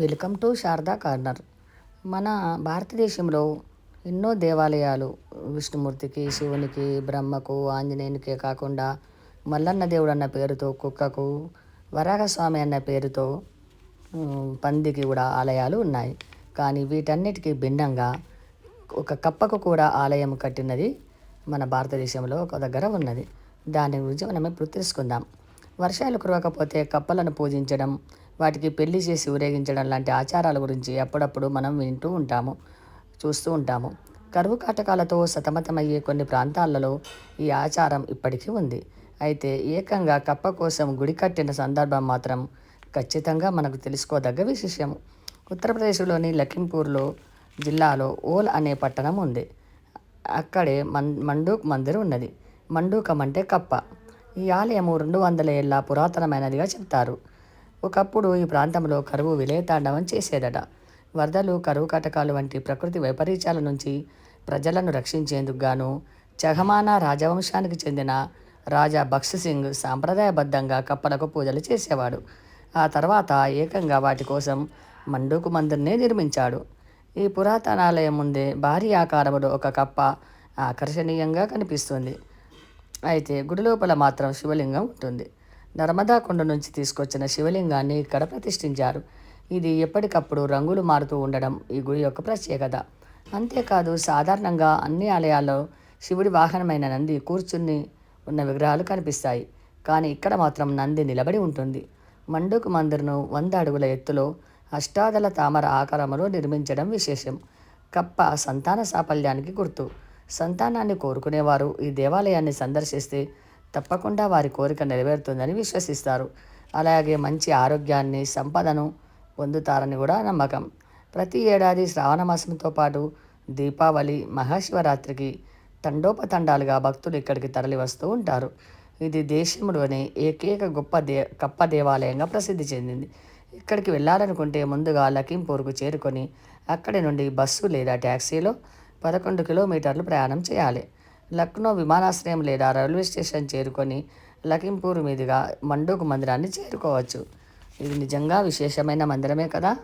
Welcome to Sharada corner. మన భారతదేశంలో ఎన్నో దేవాలయాలు విష్ణుమూర్తికి శివునికి బ్రహ్మకు ఆంజనేయునికే కాకుండా మల్లన్న దేవుడు అన్న పేరుతో కుక్కకు వరాహస్వామి అన్న పేరుతో పందికి కూడా ఆలయాలు ఉన్నాయి. కానీ వీటన్నిటికీ భిన్నంగా ఒక కప్పకు కూడా ఆలయం కట్టినది మన భారతదేశంలో ఒక దగ్గర ఉన్నది. దాని గురించి మనం ఇప్పుడు తెలుసుకుందాం వర్షాలు కురవకపోతే కప్పలను పూజించడం వాటికి పెళ్ళి చేసి ఊరేగించడం లాంటి ఆచారాల గురించి అప్పుడప్పుడు మనం వింటూ ఉంటాము చూస్తూ ఉంటాము. కరువు కాటకాలతో సతమతమయ్యే కొన్ని ప్రాంతాలలో ఈ ఆచారం ఇప్పటికీ ఉంది. అయితే ఏకంగా కప్ప కోసం గుడి కట్టిన సందర్భం మాత్రం ఖచ్చితంగా మనకు తెలుసుకోదగ్గ విశేషం. ఉత్తరప్రదేశ్లోని లఖింపూర్లో జిల్లాలో ఓల్ అనే పట్టణం ఉంది. అక్కడే మన్ మండూక్ మందిర్ ఉన్నది. మండూకం అంటే కప్ప. ఈ ఆలయము రెండు వందల ఏళ్ళ పురాతనమైనదిగా చెప్తారు. ఒకప్పుడు ఈ ప్రాంతంలో కరువు విలయతాండవం చేసేదట. వరదలు కరువు కటకాలు వంటి ప్రకృతి వైపరీత్యాల నుంచి ప్రజలను రక్షించేందుకు గాను చహమానా రాజవంశానికి చెందిన రాజా బక్స్ సింగ్ సాంప్రదాయబద్ధంగా కప్పలకు పూజలు చేసేవాడు. ఆ తర్వాత ఏకంగా వాటి కోసం మండూకు మందిర్నే నిర్మించాడు. ఈ పురాతనాలయం ముందే భారీ ఆకారములో ఒక కప్ప ఆకర్షణీయంగా కనిపిస్తుంది. అయితే గుడి లోపల మాత్రం శివలింగం ఉంటుంది. నర్మదా కొండ నుంచి తీసుకొచ్చిన శివలింగాన్ని ఇక్కడ ప్రతిష్ఠించారు. ఇది ఎప్పటికప్పుడు రంగులు మారుతూ ఉండడం ఈ గుడి యొక్క ప్రత్యేకత. అంతేకాదు సాధారణంగా అన్ని ఆలయాల్లో శివుడి వాహనమైన నంది కూర్చుని ఉన్న విగ్రహాలు కనిపిస్తాయి. కానీ ఇక్కడ మాత్రం నంది నిలబడి ఉంటుంది. మండుకు మందిర్ను వంద అడుగుల ఎత్తులో అష్టాదల తామర ఆకారంలో నిర్మించడం విశేషం. కప్ప సంతాన సాఫల్యానికి గుర్తు. సంతానాన్ని కోరుకునేవారు. ఈ దేవాలయాన్ని సందర్శిస్తే తప్పకుండా వారి కోరిక నెరవేరుతుందని విశ్వసిస్తారు. అలాగే మంచి ఆరోగ్యాన్ని సంపదను పొందుతారని కూడా నమ్మకం. ప్రతి ఏడాది శ్రావణ మాసంతో పాటు దీపావళి మహాశివరాత్రికి తండోపతండాలుగా భక్తులు ఇక్కడికి తరలి వస్తూ ఉంటారు. ఇది దేశంలోని ఏకైక గొప్ప దే కప్ప దేవాలయంగా ప్రసిద్ధి చెందింది. ఇక్కడికి వెళ్ళాలనుకుంటే ముందుగా లఖింపూర్కు చేరుకొని అక్కడి నుండి బస్సు లేదా ట్యాక్సీలో పదకొండు కిలోమీటర్లు ప్రయాణం చేయాలి. లక్నో విమానాశ్రయం లేదా రైల్వే స్టేషన్ చేరుకొని లఖింపూర్ మీదుగా మండూకు మందిరాన్ని చేరుకోవచ్చు. ఇది నిజంగా విశేషమైన మందిరమే కదా?